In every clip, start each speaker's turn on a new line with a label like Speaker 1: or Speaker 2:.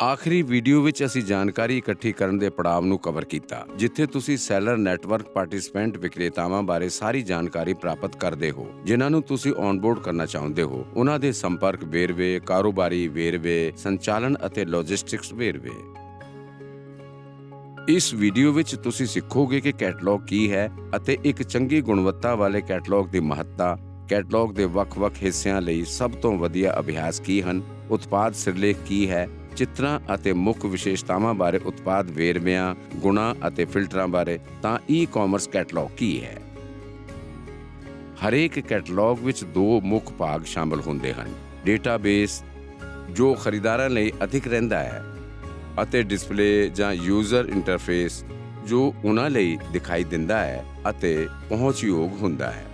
Speaker 1: ਆਖਰੀ ਵੀਡੀਓ ਵਿੱਚ ਅਸੀਂ ਜਾਣਕਾਰੀ ਇਕੱਠੀ ਕਰਨ ਦੇ ਪੜਾਅ ਨੂੰ ਕਵਰ ਕੀਤਾ, ਜਿੱਥੇ ਤੁਸੀਂ ਸੈਲਰ ਨੈਟਵਰਕ ਪਾਰਟਿਸਿਪੈਂਟ ਵਿਕਰੇਤਾਵਾਂ ਬਾਰੇ ਸਾਰੀ ਜਾਣਕਾਰੀ ਪ੍ਰਾਪਤ ਕਰਦੇ ਹੋ, ਜਿਨ੍ਹਾਂ ਨੂੰ ਤੁਸੀਂ ਔਨਬੋਰਡ ਕਰਨਾ ਚਾਹੁੰਦੇ ਹੋ। ਉਹਨਾਂ ਦੇ ਸੰਪਰਕ ਵੇਰਵੇ, ਕਾਰੋਬਾਰੀ ਵੇਰਵੇ, ਸੰਚਾਲਨ ਅਤੇ ਲੌਜਿਸਟਿਕਸ ਵੇਰਵੇ। ਇਸ ਵੀਡੀਓ ਵਿੱਚ ਤੁਸੀਂ ਸਿੱਖੋਗੇ ਕਿ ਕੈਟਲੌਗ ਕੀ ਹੈ ਅਤੇ ਇੱਕ ਚੰਗੀ ਗੁਣਵੱਤਾ ਵਾਲੇ ਕੈਟਲੌਗ ਦੀ ਮਹੱਤਤਾ ਕੈਟਲੌਗ ਦੇ ਵੱਖ-ਵੱਖ ਹਿੱਸਿਆਂ ਲਈ ਸਭ ਤੋਂ ਵਧੀਆ ਅਭਿਆਸ ਕੀ ਹਨ, ਉਤਪਾਦ ਸਿਰਲੇਖ ਕੀ ਹੈ ਚਿੱਤਰਾਂ ਅਤੇ ਮੁੱਖ ਵਿਸ਼ੇਸ਼ਤਾਵਾਂ ਬਾਰੇ ਉਤਪਾਦ ਵੇਰਵਿਆਂ, ਗੁਣਾਂ ਅਤੇ ਫਿਲਟਰਾਂ ਬਾਰੇ, ਤਾਂ ਈ-ਕਾਮਰਸ ਕੈਟਲੌਗ ਕੀ ਹੈ? ਹਰੇਕ ਕੈਟਲੌਗ ਵਿੱਚ ਦੋ ਮੁੱਖ ਭਾਗ ਸ਼ਾਮਲ ਹੁੰਦੇ ਹਨ। ਡੇਟਾਬੇਸ, ਜੋ ਖਰੀਦਾਰਾਂ ਲਈ ਅਧਿਕ ਰਹਿੰਦਾ ਹੈ, ਅਤੇ ਡਿਸਪਲੇ ਜਾਂ ਯੂਜ਼ਰ ਇੰਟਰਫੇਸ, ਜੋ ਉਹਨਾਂ ਲਈ ਦਿਖਾਈ ਦਿੰਦਾ ਹੈ ਅਤੇ ਪਹੁੰਚਯੋਗ ਹੁੰਦਾ ਹੈ।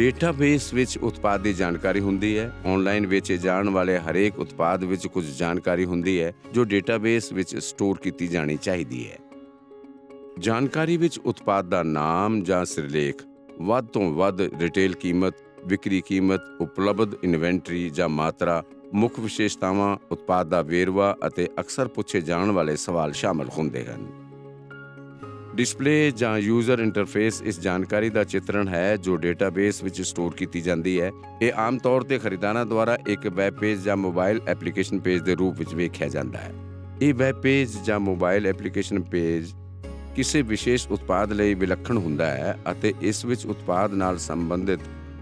Speaker 1: ਡੇਟਾਬੇਸ ਵਿੱਚ ਉਤਪਾਦ ਦੀ ਜਾਣਕਾਰੀ ਹੁੰਦੀ ਹੈ। ਆਨਲਾਈਨ ਵੇਚੇ ਜਾਣ ਵਾਲੇ ਹਰੇਕ ਉਤਪਾਦ ਵਿੱਚ ਕੁਝ ਜਾਣਕਾਰੀ ਹੁੰਦੀ ਹੈ, ਜੋ ਡੇਟਾਬੇਸ ਵਿੱਚ ਸਟੋਰ ਕੀਤੀ ਜਾਣੀ ਚਾਹੀਦੀ ਹੈ। ਜਾਣਕਾਰੀ ਵਿੱਚ ਉਤਪਾਦ ਦਾ ਨਾਮ ਜਾਂ ਸਿਰਲੇਖ, ਵੱਧ ਤੋਂ ਵੱਧ ਰਿਟੇਲ ਕੀਮਤ, ਵਿਕਰੀ ਕੀਮਤ, ਉਪਲਬਧ ਇਨਵੈਂਟਰੀ ਜਾਂ ਮਾਤਰਾ, ਮੁੱਖ ਵਿਸ਼ੇਸ਼ਤਾਵਾਂ, ਉਤਪਾਦ ਦਾ ਵੇਰਵਾ ਅਤੇ ਅਕਸਰ ਪੁੱਛੇ ਜਾਣ ਵਾਲੇ ਸਵਾਲ ਸ਼ਾਮਲ ਹੁੰਦੇ ਹਨ। ਡਿਸਪਲੇ ਜਾਂ ਯੂਜ਼ਰ ਇੰਟਰਫੇਸ ਇਸ ਜਾਣਕਾਰੀ ਦਾ ਚਿੱਤਰਣ ਹੈ ਜੋ ਡੇਟਾਬੇਸ ਵਿੱਚ ਸਟੋਰ ਕੀਤੀ ਜਾਂਦੀ ਹੈ। ਇਹ ਆਮ ਤੌਰ ਤੇ ਖਰੀਦਾਰਾਂ ਦੁਆਰਾ ਇੱਕ ਵੈਬ ਪੇਜ ਜਾਂ ਮੋਬਾਈਲ ਐਪਲੀਕੇਸ਼ਨ ਪੇਜ ਦੇ ਰੂਪ ਵਿੱਚ ਵੇਖਿਆ ਜਾਂਦਾ ਹੈ। ਇਹ ਵੈਬ ਪੇਜ ਜਾਂ ਮੋਬਾਈਲ ਐਪਲੀਕੇਸ਼ਨ ਪੇਜ ਕਿਸੇ ਵਿਸ਼ੇਸ਼ ਉਤਪਾਦ ਲਈ ਵਿਲੱਖਣ ਹੁੰਦਾ ਹੈ ਅਤੇ ਇਸ ਵਿੱਚ ਉਤਪਾਦ ਨਾਲ ਸੰਬੰਧਿਤ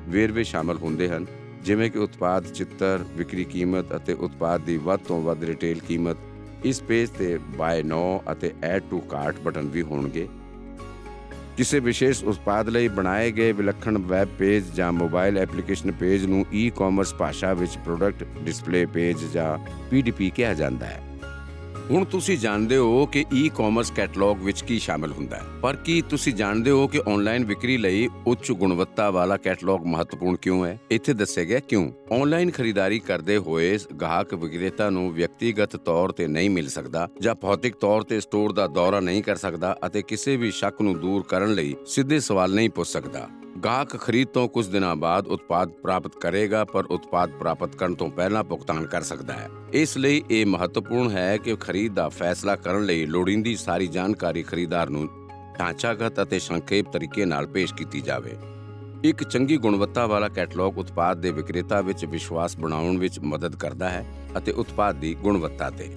Speaker 1: ਵੇਰਵੇ ਸ਼ਾਮਲ ਹੁੰਦੇ ਹਨ, ਜਿਵੇਂ ਕਿ ਉਤਪਾਦ ਚਿੱਤਰ, ਵਿਕਰੀ ਕੀਮਤ ਅਤੇ ਉਤਪਾਦ ਦੀ ਵੱਧ ਤੋਂ ਵੱਧ ਰਿਟੇਲ ਕੀਮਤ ਇਸ ਪੇਜ ਤੇ ਬਾਏ ਨਾਓ ਅਤੇ ਐਡ ਟੂ ਕਾਰਟ ਬਟਨ ਵੀ ਹੋਣਗੇ। ਕਿਸੇ ਵਿਸ਼ੇਸ਼ ਉਤਪਾਦ ਲਈ ਬਣਾਏ ਗਏ ਵਿਲੱਖਣ ਵੈਬ ਪੇਜ ਜਾਂ ਮੋਬਾਈਲ ਐਪਲੀਕੇਸ਼ਨ ਪੇਜ ਨੂੰ ਈ-ਕਾਮਰਸ ਭਾਸ਼ਾ ਵਿੱਚ ਪ੍ਰੋਡਕਟ ਡਿਸਪਲੇ ਪੇਜ ਜਾਂ PDP ਕਿਹਾ ਜਾਂਦਾ ਹੈ। ਹੁਣ ਤੁਸੀਂ ਜਾਣਦੇ ਹੋ ਕਿ ਈ-ਕਾਮਰਸ ਕੈਟਲੌਗ ਵਿੱਚ ਕੀ ਸ਼ਾਮਲ ਹੁੰਦਾ ਹੈ। ਪਰ ਕੀ ਤੁਸੀਂ ਜਾਣਦੇ ਹੋ ਕਿ ਆਨਲਾਈਨ ਵਿਕਰੀ ਲਈ ਉੱਚ ਗੁਣਵੱਤਾ ਵਾਲਾ ਕੈਟਲੌਗ ਮਹੱਤਵਪੂਰਨ ਕਿਉਂ ਹੈ? ਇੱਥੇ ਦੱਸਿਆ ਗਿਆ ਕਿਉਂ? ਆਨਲਾਈਨ ਖਰੀਦਾਰੀ ਕਰਦੇ ਹੋਏ ਗਾਹਕ ਵਿਕਰੇਤਾ ਨੂੰ ਵਿਅਕਤੀਗਤ ਤੌਰ ਤੇ ਨਹੀਂ ਮਿਲ ਸਕਦਾ ਜਾਂ ਭੌਤਿਕ ਤੌਰ ਤੇ ਸਟੋਰ ਦਾ ਦੌਰਾ ਨਹੀਂ ਕਰ ਸਕਦਾ ਅਤੇ ਕਿਸੇ ਵੀ ਸ਼ੱਕ ਨੂੰ ਦੂਰ ਕਰਨ ਲਈ ਸਿੱਧੇ ਸਵਾਲ ਨਹੀਂ ਪੁੱਛ ਸਕਦਾ। ਗਾਹਕ ਖਰੀਦ ਤੋਂ ਕੁਝ ਦਿਨਾਂ ਬਾਅਦ ਉਤਪਾਦ ਪ੍ਰਾਪਤ ਕਰੇਗਾ, ਪਰ ਉਤਪਾਦ ਪ੍ਰਾਪਤ ਕਰਨ ਤੋਂ ਪਹਿਲਾਂ ਭੁਗਤਾਨ ਕਰ ਸਕਦਾ ਹੈ। ਇਸ ਲਈ ਇਹ ਮਹੱਤਵਪੂਰਨ ਹੈ ਕਿ ਖਰੀਦ ਦਾ ਫੈਸਲਾ ਕਰਨ ਲਈ ਲੋੜੀਂਦੀ ਸਾਰੀ ਜਾਣਕਾਰੀ ਖਰੀਦਦਾਰ ਨੂੰ ਢਾਂਚਾਗਤ ਅਤੇ ਸੰਖੇਪ ਤਰੀਕੇ ਨਾਲ ਪੇਸ਼ ਕੀਤੀ ਜਾਵੇ। ਇੱਕ ਚੰਗੀ ਗੁਣਵੱਤਾ ਵਾਲਾ ਕੈਟਲੌਗ ਉਤਪਾਦ ਦੇ ਵਿਕਰੇਤਾ ਵਿੱਚ ਵਿਸ਼ਵਾਸ ਬਣਾਉਣ ਵਿੱਚ ਮਦਦ ਕਰਦਾ ਹੈ ਅਤੇ ਉਤਪਾਦ ਦੀ ਗੁਣਵੱਤਾ ਤੇ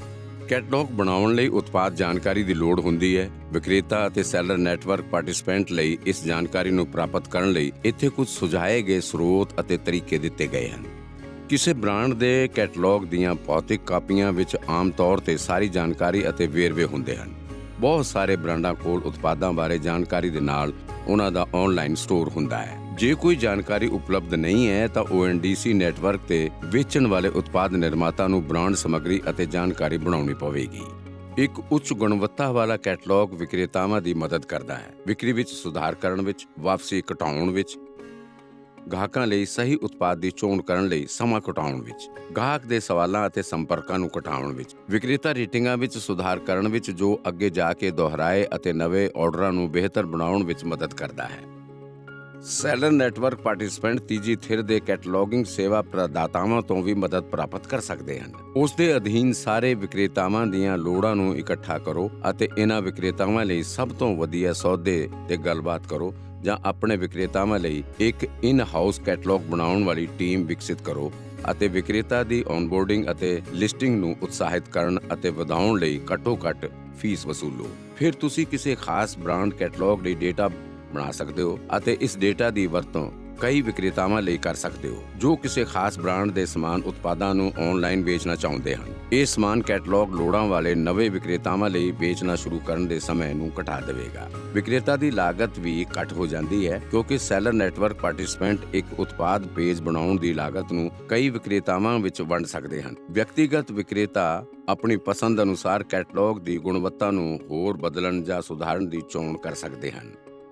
Speaker 1: ਕੈਟਲੌਗ ਬਣਾਉਣ ਲਈ ਉਤਪਾਦ ਜਾਣਕਾਰੀ ਦੀ ਲੋੜ ਹੁੰਦੀ ਹੈ। ਵਿਕਰੇਤਾ ਅਤੇ ਸੈਲਰ ਨੈਟਵਰਕ ਪਾਰਟਿਸਿਪੈਂਟ ਲਈ ਇਸ ਜਾਣਕਾਰੀ ਨੂੰ ਪ੍ਰਾਪਤ ਕਰਨ ਲਈ ਇੱਥੇ ਕੁਝ ਸੁਝਾਏ ਗਏ ਸਰੋਤ ਅਤੇ ਤਰੀਕੇ ਦਿੱਤੇ ਗਏ ਹਨ। ਕਿਸੇ ਬ੍ਰਾਂਡ ਦੇ ਕੈਟਲੌਗ ਦੀਆਂ ਭੌਤਿਕ ਕਾਪੀਆਂ ਵਿੱਚ ਆਮ ਤੌਰ ਤੇ ਸਾਰੀ ਜਾਣਕਾਰੀ ਅਤੇ ਵੇਰਵੇ ਹੁੰਦੇ ਹਨ। ਬਹੁਤ ਸਾਰੇ ਬ੍ਰਾਂਡਾਂ ਕੋਲ ਉਤਪਾਦਾਂ ਬਾਰੇ ਜਾਣਕਾਰੀ ਦੇ ਨਾਲ ਉਹਨਾਂ ਦਾ ਆਨਲਾਈਨ ਸਟੋਰ ਹੁੰਦਾ ਹੈ। ਜੇ ਕੋਈ ਜਾਣਕਾਰੀ ਉਪਲਬਧ ਨਹੀਂ ਹੈ, ਤਾਂ ONDC ਨੈਟਵਰਕ ਤੇ ਵੇਚਣ ਵਾਲੇ ਉਤਪਾਦ ਨਿਰਮਾਤਾ ਨੂੰ ਬ੍ਰਾਂਡ ਸਮੱਗਰੀ ਅਤੇ ਜਾਣਕਾਰੀ ਬਣਾਉਣੀ ਪਵੇਗੀ। ਇੱਕ ਉੱਚ ਗੁਣਵੱਤਾ ਵਾਲਾ ਕੈਟਲੌਗ ਵਿਕਰੇਤਾਵਾਂ ਦੀ ਮਦਦ ਕਰਦਾ ਹੈ। ਵਿਕਰੀ ਵਿੱਚ ਸੁਧਾਰ ਕਰਨ ਵਿੱਚ, ਵਾਪਸੀ ਘਟਾਉਣ ਵਿੱਚ, ਗਾਹਕਾਂ ਲਈ ਸਹੀ ਉਤਪਾਦ ਦੀ ਚੋਣ ਕਰਨ ਲਈ ਸਮਾਂ ਘਟਾਉਣ ਵਿੱਚ, ਗਾਹਕ ਦੇ ਸਵਾਲਾਂ ਅਤੇ ਸੰਪਰਕਾਂ ਨੂੰ ਘਟਾਉਣ ਵਿੱਚ, ਵਿਕਰੇਤਾ ਰੇਟਿੰਗਾਂ ਵਿੱਚ ਸੁਧਾਰ ਕਰਨ ਵਿੱਚ ਜੋ ਅੱਗੇ ਜਾ ਕੇ ਦੁਹਰਾਏ ਅਤੇ ਨਵੇਂ ਆਰਡਰਾਂ ਨੂੰ ਬਿਹਤਰ ਬਣਾਉਣ ਵਿੱਚ ਮਦਦ ਕਰਦਾ ਹੈ। ਸੈਲਰ ਨੈਟਵਰਕ ਪਾਰਟਿਸਿਪੈਂਟ ਤੀਜੀ ਥਿਰ ਦੇ ਕੈਟਲੌਗਿੰਗ ਸੇਵਾ ਪ੍ਰਦਾਤਾਵਾਂ ਤੋਂ ਵੀ ਮਦਦ ਪ੍ਰਾਪਤ ਕਰ ਸਕਦੇ ਹਨ। ਉਸ ਦੇ ਅਧੀਨ ਸਾਰੇ ਵਿਕਰੇਤਾਵਾਂ ਦੀਆਂ ਲੋੜਾਂ ਨੂੰ ਇਕੱਠਾ ਕਰੋ ਅਤੇ ਇਹਨਾਂ ਵਿਕਰੇਤਾਵਾਂ ਲਈ ਸਭ ਤੋਂ ਵਧੀਆ ਸੌਦੇ ਤੇ ਗੱਲਬਾਤ ਕਰੋ ਜਾਂ ਆਪਣੇ ਵਿਕਰੇਤਾਵਾਂ ਲਈ ਇੱਕ ਇਨ-ਹਾਊਸ ਕੈਟਲੌਗ ਬਣਾਉਣ ਵਾਲੀ ਟੀਮ ਵਿਕਸਿਤ ਕਰੋ ਅਤੇ ਵਿਕਰੇਤਾ ਦੀ ਔਨਬੋਰਡਿੰਗ ਅਤੇ ਲਿਸਟਿੰਗ ਨੂੰ ਉਤਸ਼ਾਹਿਤ ਕਰਨ ਅਤੇ ਵਧਾਉਣ ਲਈ ਘੱਟੋ-ਘੱਟ ਫੀਸ ਵਸੂਲੋ। ਫਿਰ ਤੁਸੀਂ ਕਿਸੇ ਖਾਸ ਬ੍ਰਾਂਡ ਕੈਟਲੌਗ ਲਈ ਡੇਟਾ ਬਣਾ ਸਕਦੇ ਹੋ ਅਤੇ ਇਸ ਡੇਟਾ ਦੀ ਵਰਤੋਂ ਕਈ ਵਿਕਰੇਤਾਵਾਂ ਲਈ ਕਰ ਸਕਦੇ ਹੋ, ਜੋ ਕਿਸੇ ਖਾਸ ਬ੍ਰਾਂਡ ਦੇ ਸਮਾਨ ਉਤਪਾਦਾਂ ਨੂੰ ਆਨਲਾਈਨ ਵੇਚਣਾ ਚਾਹੁੰਦੇ ਹਨ। ਇਹ ਸਮਾਨ ਕੈਟਲੌਗ ਲੋੜਾਂ ਵਾਲੇ ਨਵੇਂ ਵਿਕਰੇਤਾਵਾਂ ਲਈ ਵੇਚਣਾ ਸ਼ੁਰੂ ਕਰਨ ਦੇ ਸਮੇਂ ਨੂੰ ਘਟਾ ਦੇਵੇਗਾ। ਵਿਕਰੇਤਾ ਦੀ ਲਾਗਤ ਵੀ ਘੱਟ ਹੋ ਜਾਂਦੀ ਹੈ, ਕਿਉਂਕਿ ਸੈਲਰ ਨੈਟਵਰਕ ਪਾਰਟਿਸਿਪੈਂਟ ਇੱਕ ਉਤਪਾਦ ਪੇਜ ਬਣਾਉਣ ਦੀ ਲਾਗਤ ਨੂੰ ਕਈ ਵਿਕਰੇਤਾਵਾਂ ਵਿੱਚ ਵੰਡ ਸਕਦੇ ਹਨ। ਵਿਅਕਤੀਗਤ ਵਿਕਰੇਤਾ ਆਪਣੀ ਪਸੰਦ ਅਨੁਸਾਰ ਕੈਟਲੌਗ ਦੀ ਗੁਣਵੱਤਾ ਨੂੰ ਹੋਰ ਬਦਲਣ ਜਾਂ ਸੁਧਾਰਨ ਦੀ ਚੋਣ ਕਰ ਸਕਦੇ ਹਨ।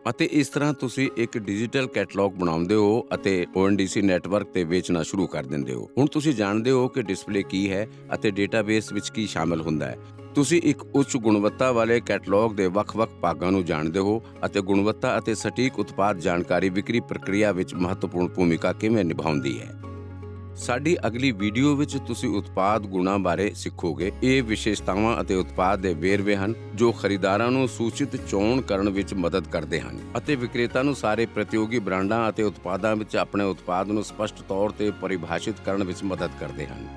Speaker 1: ਅਤੇ ਇਸ ਤਰ੍ਹਾਂ ਤੁਸੀਂ ਇੱਕ ਡਿਜੀਟਲ ਕੈਟਲੌਗ ਬਣਾਉਂਦੇ ਹੋ ਅਤੇ ONDC ਨੈਟਵਰਕ ਤੇ ਵੇਚਣਾ ਸ਼ੁਰੂ ਕਰ ਦਿੰਦੇ ਹੋ। ਹੁਣ ਤੁਸੀਂ ਜਾਣਦੇ ਹੋ ਕਿ ਡਿਸਪਲੇ ਕੀ ਹੈ ਅਤੇ ਡੇਟਾਬੇਸ ਵਿੱਚ ਕੀ ਸ਼ਾਮਲ ਹੁੰਦਾ ਹੈ। ਤੁਸੀਂ ਇੱਕ ਉੱਚ ਗੁਣਵੱਤਾ ਵਾਲੇ ਕੈਟਲੌਗ ਦੇ ਵੱਖ-ਵੱਖ ਭਾਗਾਂ ਨੂੰ ਜਾਣਦੇ ਹੋ ਅਤੇ ਗੁਣਵੱਤਾ ਅਤੇ ਸਟੀਕ ਉਤਪਾਦ ਜਾਣਕਾਰੀ ਵਿਕਰੀ ਪ੍ਰਕਿਰਿਆ ਵਿੱਚ ਮਹੱਤਵਪੂਰਨ ਭੂਮਿਕਾ ਕਿਵੇਂ ਨਿਭਾਉਂਦੀ ਹੈ। ਸਾਡੀ ਅਗਲੀ ਵੀਡੀਓ ਵਿੱਚ ਤੁਸੀਂ ਉਤਪਾਦ ਗੁਣਾਂ ਬਾਰੇ ਸਿੱਖੋਗੇ। ਇਹ ਵਿਸ਼ੇਸ਼ਤਾਵਾਂ ਅਤੇ ਉਤਪਾਦ ਦੇ ਵੇਰਵੇ ਹਨ, ਜੋ ਖਰੀਦਾਰਾਂ ਨੂੰ ਸੂਚਿਤ ਚੋਣ ਕਰਨ ਵਿੱਚ ਮਦਦ ਕਰਦੇ ਹਨ ਅਤੇ ਵਿਕਰੇਤਾ ਨੂੰ ਸਾਰੇ ਪ੍ਰਤੀਯੋਗੀ ਬ੍ਰਾਂਡਾਂ ਅਤੇ ਉਤਪਾਦਾਂ ਵਿੱਚ ਆਪਣੇ ਉਤਪਾਦ ਨੂੰ ਸਪਸ਼ਟ ਤੌਰ ਤੇ ਪਰਿਭਾਸ਼ਿਤ ਕਰਨ ਵਿੱਚ ਮਦਦ ਕਰਦੇ ਹਨ।